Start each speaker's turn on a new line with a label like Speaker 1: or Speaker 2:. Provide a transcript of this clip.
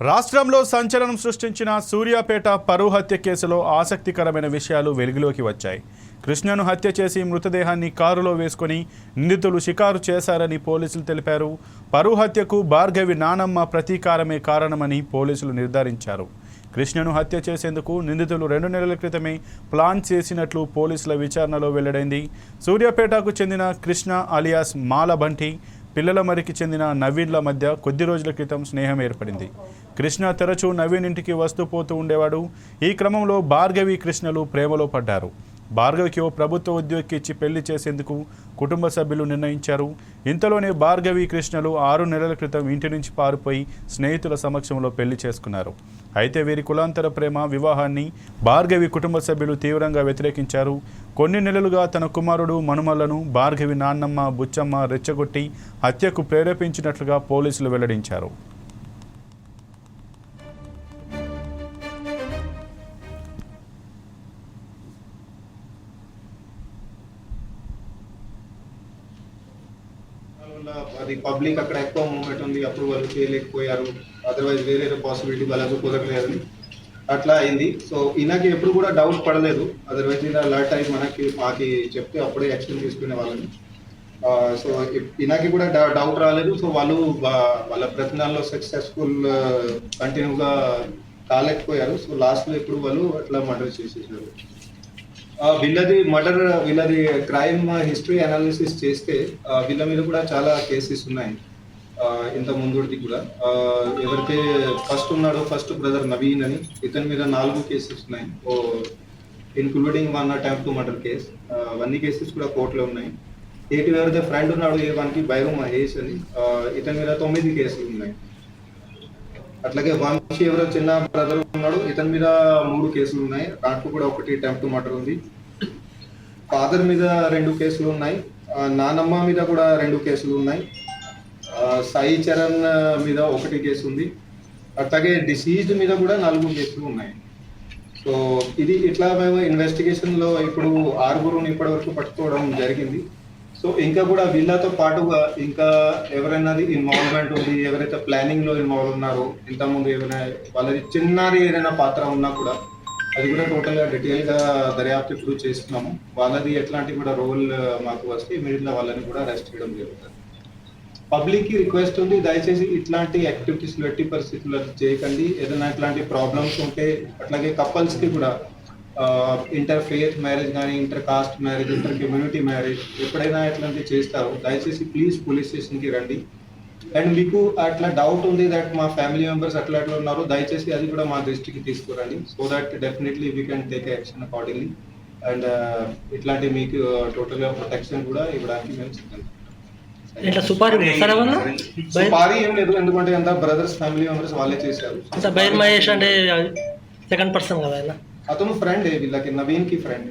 Speaker 1: రాష్ట్రంలో సంచలనం సృష్టించిన సూర్యాపేట పరువు హత్య కేసులో ఆసక్తికరమైన విషయాలు వెలుగులోకి వచ్చాయి. కృష్ణను హత్య చేసి మృతదేహాన్ని కారులో వేసుకొని నిందితులు షికారు చేశారని పోలీసులు తెలిపారు. పరువు హత్యకు భార్గవి నానమ్మ ప్రతీకారమే కారణమని పోలీసులు నిర్ధారించారు. కృష్ణను హత్య చేసేందుకు నిందితులు రెండు నెలల క్రితమే ప్లాన్ చేసినట్లు పోలీసుల విచారణలో వెల్లడైంది. సూర్యాపేటకు చెందిన కృష్ణ అలియాస్ మాలబంటి పిల్లల మరికి చెందిన నవీన్ల మధ్య కొద్ది రోజుల క్రితం స్నేహం ఏర్పడింది. కృష్ణ తరచూ నవీన్ ఇంటికి వస్తూ పోతూ ఉండేవాడు. ఈ క్రమంలో భార్గవి కృష్ణలు ప్రేమలో పడ్డారు. భార్గవికి ఓ ప్రభుత్వ ఉద్యోగికి ఇచ్చి పెళ్ళి చేసేందుకు కుటుంబ సభ్యులు నిర్ణయించారు. ఇంతలోనే భార్గవి కృష్ణలు ఆరు నెలల క్రితం ఇంటి నుంచి పారిపోయి స్నేహితుల సమక్షంలో పెళ్ళి చేసుకున్నారు. అయితే వీరి కులాంతర ప్రేమ వివాహాన్ని భార్గవి కుటుంబ సభ్యులు తీవ్రంగా వ్యతిరేకించారు. కొన్ని నెలలుగా తన కుమారుడు మనుమలను భార్గవి నాన్నమ్మ బుచ్చమ్మ రెచ్చగొట్టి హత్యకు ప్రేరేపించినట్లుగా పోలీసులు వెల్లడించారు.
Speaker 2: అది పబ్లిక్ అక్కడ ఎక్కువ మూమెంట్ ఉంది అప్రూవల్ చేయలేకపోయారు. అదర్వైజ్ వేరే పాసిబిలిటీ వాళ్ళకు కుదరలేదని అట్లా అయింది. సో ఈయనకి ఎప్పుడు కూడా డౌట్ పడలేదు. అదర్వైజ్ ఇలా అలర్ట్ అయ్యి మనకి మాకి చెప్తే అప్పుడే యాక్షన్ తీసుకునే వాళ్ళని సో ఈయనకి కూడా డౌట్ రాలేదు. సో వాళ్ళు వాళ్ళ ప్రతినాల్లో సక్సెస్ఫుల్ కంటిన్యూగా కాలేకపోయారు. సో లాస్ట్లో ఇప్పుడు వాళ్ళు అట్లా మర్డర్ చేసేసారు. వీళ్ళది మర్డర్ వీళ్ళది క్రైమ్ హిస్టరీ అనాలిసిస్ చేస్తే వీళ్ళ మీద కూడా చాలా కేసెస్ ఉన్నాయి. ఇంత ముందుది కూడా. ఎవరికే ఎవరైతే ఫస్ట్ ఉన్నాడో ఫస్ట్ బ్రదర్ నవీన్ అని ఇతని మీద నాలుగు కేసెస్ ఉన్నాయి. ఓ including one attempt to murder case అన్ని కేసెస్ కూడా కోర్టులో ఉన్నాయి. ఏటి ఎవరైతే ఫ్రెండ్ ఉన్నాడు ఏ వన్కి? బైరు మహేష్ అని. ఇతని మీద తొమ్మిది కేసులు ఉన్నాయి. అట్లాగే వంశీ ఎవరో చిన్న బ్రదర్ ఉన్నాడు ఇతని మీద మూడు కేసులు ఉన్నాయి. దాంట్లో కూడా ఒకటి అటెంప్ట్ మర్డర్ ఉంది. ఫాదర్ మీద రెండు కేసులు ఉన్నాయి. నానమ్మ మీద కూడా రెండు కేసులు ఉన్నాయి. సాయి చరణ్ మీద ఒకటి కేసు ఉంది. అట్లాగే డిసీజ్ మీద కూడా నాలుగు కేసులు ఉన్నాయి. సో ఇది ఇట్లా మేము ఇన్వెస్టిగేషన్లో ఇప్పుడు ఆరుగురుని ఇప్పటి వరకు పట్టుకోవడం జరిగింది. సో ఇంకా కూడా వీళ్ళతో పాటుగా ఇంకా ఎవరైనా ఇన్వాల్వ్మెంట్ ఉంది ఎవరైతే ప్లానింగ్లో ఇన్వాల్వ్ ఉన్నారో ఇంతకుముందు ఏమైనా వాళ్ళది చిన్నది ఏదైనా పాత్ర ఉన్నా కూడా అది కూడా టోటల్గా డీటెయిల్గా దర్యాప్తు ఇప్పుడు చేస్తున్నాము. వాళ్ళది ఎట్లాంటి కూడా రోల్ మాకు వస్తే ఇమీడియట్ వాళ్ళని కూడా అరెస్ట్ చేయడం జరుగుతుంది. పబ్లిక్కి రిక్వెస్ట్ ఉంది దయచేసి ఇట్లాంటి యాక్టివిటీస్ ఎట్టి పరిస్థితుల్లో చేయకండి. ఏదైనా ఇట్లాంటి ప్రాబ్లమ్స్ ఉంటే అట్లాగే కపుల్స్కి కూడా ఇంటర్ ఫేత్ మ్యారేజ్ కానీ inter caste marriage inter community marriage ఎప్పుడైనా ఇట్లాంటి చేస్తారు. దయచేసి ప్లీజ్ పోలీస్ స్టేషన్కి రండి. అండ్ మీకు అట్లా డౌట్ ఉంది దట్ మా ఫ్యామిలీ మెంబర్స్ అట్లా అట్లా ఉన్నారు దయచేసి అది కూడా మా దృష్టికి తీసుకురండి. So that definitely we can take action accordingly and ఇట్లాంటి మీకు టోటల్గా ప్రొటెక్షన్ కూడా ఇవ్వడానికి మేము సిద్ధంగా
Speaker 3: ఇట్లా సుపారీ ఇస్తారా వాళ్ళు
Speaker 2: సుపారీ ఏం లేదు. ఎందుకంటే అంతా బ్రదర్స్ ఫ్యామిలీ మెంబర్స్ వాళ్ళే చేశారు.
Speaker 3: బైర్ మహేష్ అంటే సెకండ్ పర్సన్ కదా ఆయన.
Speaker 2: అతను ఫ్రెండ్ వీళ్ళకి నవీన్కి ఫ్రెండ్